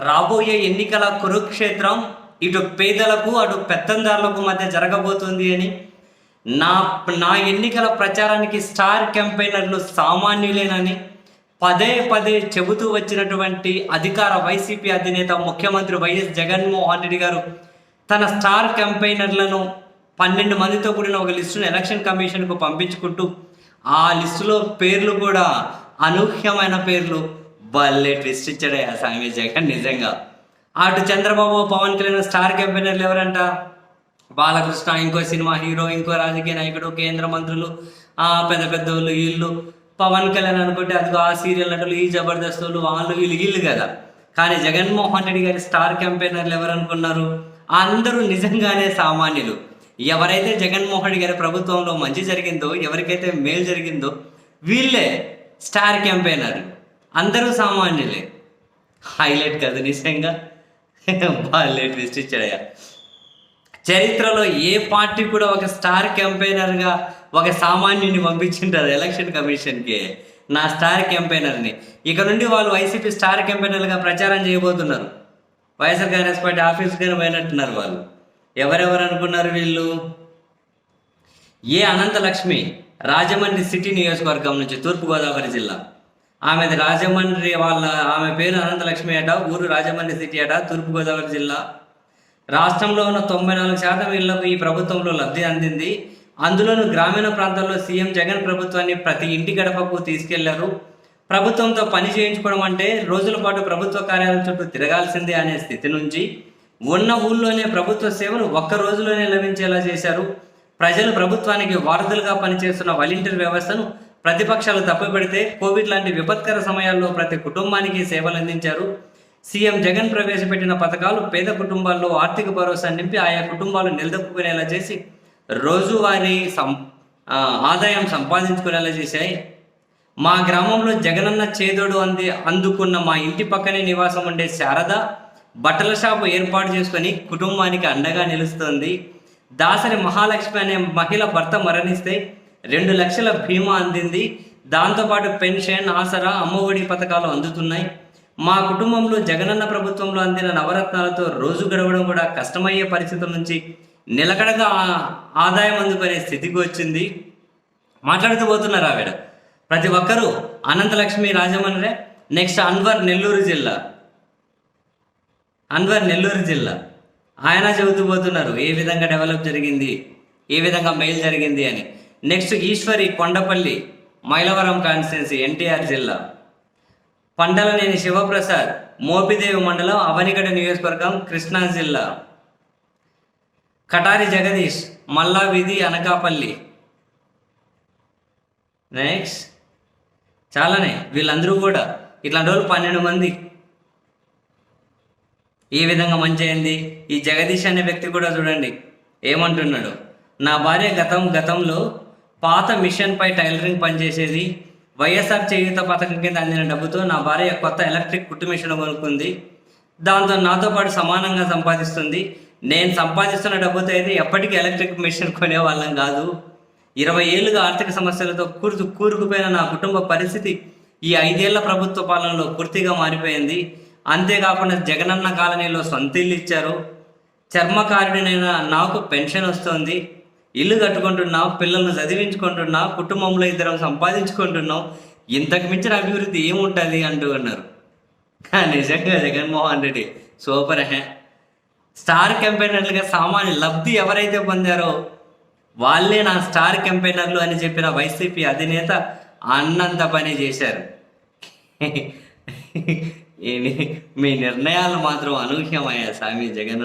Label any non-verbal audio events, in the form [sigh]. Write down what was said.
రాబోయే ఎన్నికల కురుక్షేత్రం ఇటు పేదలకు అటు పెత్తందారులకు మధ్య జరగబోతుంది అని. నా నా ఎన్నికల ప్రచారానికి స్టార్ క్యాంపెయినర్లు సామాన్యులేనని పదే పదే చెబుతూ వచ్చినటువంటి అధికార వైసీపీ అధినేత ముఖ్యమంత్రి వైఎస్ జగన్మోహన్ రెడ్డి గారు తన స్టార్ క్యాంపెయినర్లను పన్నెండు మందితో కూడిన ఒక లిస్టును ఎలక్షన్ కమిషన్కు పంపించుకుంటూ ఆ లిస్టులో పేర్లు కూడా అనూహ్యమైన పేర్లు భలే ట్విస్ట్ ఇచ్చాడే ఆ స్వామి జగన్ నిజంగా. అటు చంద్రబాబు పవన్ కళ్యాణ్ స్టార్ క్యాంపెయినర్లు ఎవరంట? బాలకృష్ణ ఇంకో సినిమా హీరో ఇంకో రాజకీయ నాయకుడు కేంద్ర మంత్రులు ఆ పెద్ద పెద్ద వాళ్ళు. వీళ్ళు పవన్ కళ్యాణ్ అనుకుంటే అది ఆ సీరియల్ నటులు ఈ జబర్దస్తులు వాళ్ళు వీళ్ళు వీళ్ళు కదా. కానీ జగన్మోహన్ రెడ్డి గారి స్టార్ క్యాంపెయినర్లు ఎవరనుకున్నారు అందరూ నిజంగానే సామాన్యులు. ఎవరైతే జగన్మోహన్ రెడ్డి గారి ప్రభుత్వంలో మంచి జరిగిందో ఎవరికైతే మేలు జరిగిందో వీళ్ళే స్టార్ క్యాంపెయినర్లు. అందరూ సామాన్యులే. హైలైట్ కదా నిజంగా. బాగా ట్విస్ట్ ఇచ్చాడయ్యా. చరిత్రలో ఏ పార్టీ కూడా ఒక స్టార్ క్యాంపెయినర్గా ఒక సామాన్యుని పంపించింటారు ఎలక్షన్ కమిషన్కి నా స్టార్ క్యాంపెయినర్ని ఇక నుండి వాళ్ళు వైసీపీ స్టార్ క్యాంపెయినర్గా ప్రచారం చేయబోతున్నారు. వైఎస్ఆర్ కాంగ్రెస్ పార్టీ ఆఫీస్గానే పోయినట్టున్నారు వాళ్ళు. ఎవరెవరు అనుకున్నారు వీళ్ళు? ఏ అనంతలక్ష్మి రాజమండ్రి సిటీ నియోజకవర్గం నుంచి తూర్పుగోదావరి జిల్లా. ఆమెది రాజమండ్రి వాళ్ళ ఆమె పేరు అనంతలక్ష్మి అట ఊరు రాజమండ్రి సిటీ అట తూర్పుగోదావరి జిల్లా. రాష్ట్రంలో ఉన్న తొంభై నాలుగు శాతం ఇళ్ళకు ఈ ప్రభుత్వంలో లబ్ధి అందింది. అందులోనూ గ్రామీణ ప్రాంతాల్లో సీఎం జగన్ ప్రభుత్వాన్ని ప్రతి ఇంటి గడపకు తీసుకెళ్ళారు. ప్రభుత్వంతో పని చేయించుకోవడం అంటే రోజుల పాటు ప్రభుత్వ కార్యాలయం చుట్టూ తిరగాల్సిందే అనే స్థితి నుంచి ఉన్న ఊళ్ళోనే ప్రభుత్వ సేవలు ఒక్క రోజులోనే లభించేలా చేశారు. ప్రజలు ప్రభుత్వానికి వారధులుగా పనిచేస్తున్న వాలంటీర్ వ్యవస్థను ప్రతిపక్షాలు తప్పుపెడితే కోవిడ్ లాంటి విపత్కర సమయాల్లో ప్రతి కుటుంబానికి సేవలు అందించారు. సీఎం జగన్ ప్రవేశపెట్టిన పథకాలు పేద కుటుంబాల్లో ఆర్థిక భరోసా నింపి ఆయా కుటుంబాలు నిలదొక్కునేలా చేసి రోజువారీ సం ఆదాయం సంపాదించుకునేలా చేశాయి. మా గ్రామంలో జగనన్న చేదోడు అంది అందుకున్న మా ఇంటి పక్కనే నివాసం ఉండే శారద బట్టల షాపు ఏర్పాటు చేసుకొని కుటుంబానికి అండగా నిలుస్తుంది. దాసరి మహాలక్ష్మి అనే మహిళ భర్త మరణిస్తే రెండు లక్షల బీమా అందింది. దాంతోపాటు పెన్షన్ ఆసరా అమ్మఒడి పథకాలు అందుతున్నాయి. మా కుటుంబంలో జగనన్న ప్రభుత్వంలో అందిన నవరత్నాలతో రోజు గడవడం కూడా కష్టమయ్యే పరిస్థితుల నుంచి నిలకడగా ఆదాయం అందుకునే స్థితికి వచ్చింది. మాట్లాడుతూ పోతున్నారు ఆవిడ ప్రతి ఒక్కరూ అనంతలక్ష్మి రాజమండ్రి నెక్స్ట్ అన్వర్ నెల్లూరు జిల్లా. అన్వర్ నెల్లూరు జిల్లా. ఆయన చెబుతూ పోతున్నారు ఏ విధంగా డెవలప్ జరిగింది? ఏ విధంగా మెయిల్ జరిగింది? అని. నెక్స్ట్ ఈశ్వరి కొండపల్లి మైలవరం కాన్స్టిట్యున్సీ ఎన్టీఆర్ జిల్లా. పండలనేని శివప్రసాద్ మోపిదేవి మండలం అవనిగడ నియోజకవర్గం కృష్ణా జిల్లా. కటారి జగదీష్ మల్లా వీధి అనకాపల్లి. నెక్స్ట్ చాలానే వీళ్ళందరూ కూడా ఇట్లాంటి వాళ్ళు పన్నెండు మంది. ఏ విధంగా మంచి అయింది? ఈ జగదీష్ అనే వ్యక్తి కూడా చూడండి. ఏమంటున్నాడు? నా భార్య గతం గతంలో పాత మిషన్పై టైలరింగ్ పనిచేసేది వైఎస్ఆర్ చేయూత పథకం కింద అందిన డబ్బుతో నా భార్య కొత్త ఎలక్ట్రిక్ కుట్టు మిషన్ కొనుక్కుంది. దాంతో నాతో పాటు సమానంగా సంపాదిస్తుంది. నేను సంపాదిస్తున్న డబ్బుతో అయితే ఎప్పటికీ ఎలక్ట్రిక్ మిషన్ కొనేవాళ్ళం కాదు. ఇరవై ఏళ్ళుగా ఆర్థిక సమస్యలతో కూర్చు కూరుకుపోయిన నా కుటుంబ పరిస్థితి ఈ ఐదేళ్ళ ప్రభుత్వ పాలనలో పూర్తిగా మారిపోయింది. అంతేకాకుండా జగనన్న కాలనీలో సొంత ఇల్లు ఇచ్చారు. చర్మకారుడినైన నాకు పెన్షన్ వస్తుంది. ఇల్లు కట్టుకుంటున్నాం పిల్లల్ని చదివించుకుంటున్నాం కుటుంబంలో ఇద్దరం సంపాదించుకుంటున్నాం ఇంతకు మించిన అభివృద్ధి ఏముంటుంది అంటూ అన్నారు. నిజంగా జగన్మోహన్ రెడ్డి సూపర్ హే. స్టార్ కెంపెయినర్లుగా సామాన్య లబ్ధి ఎవరైతే పొందారో వాళ్ళే నా స్టార్ కెంపెయినర్లు అని చెప్పిన వైసీపీ అధినేత అన్నంత పని చేశారు. [laughs] మీ నిర్ణయాలు మాత్రం అనూహ్యమయ్యా స్వామి జగన్.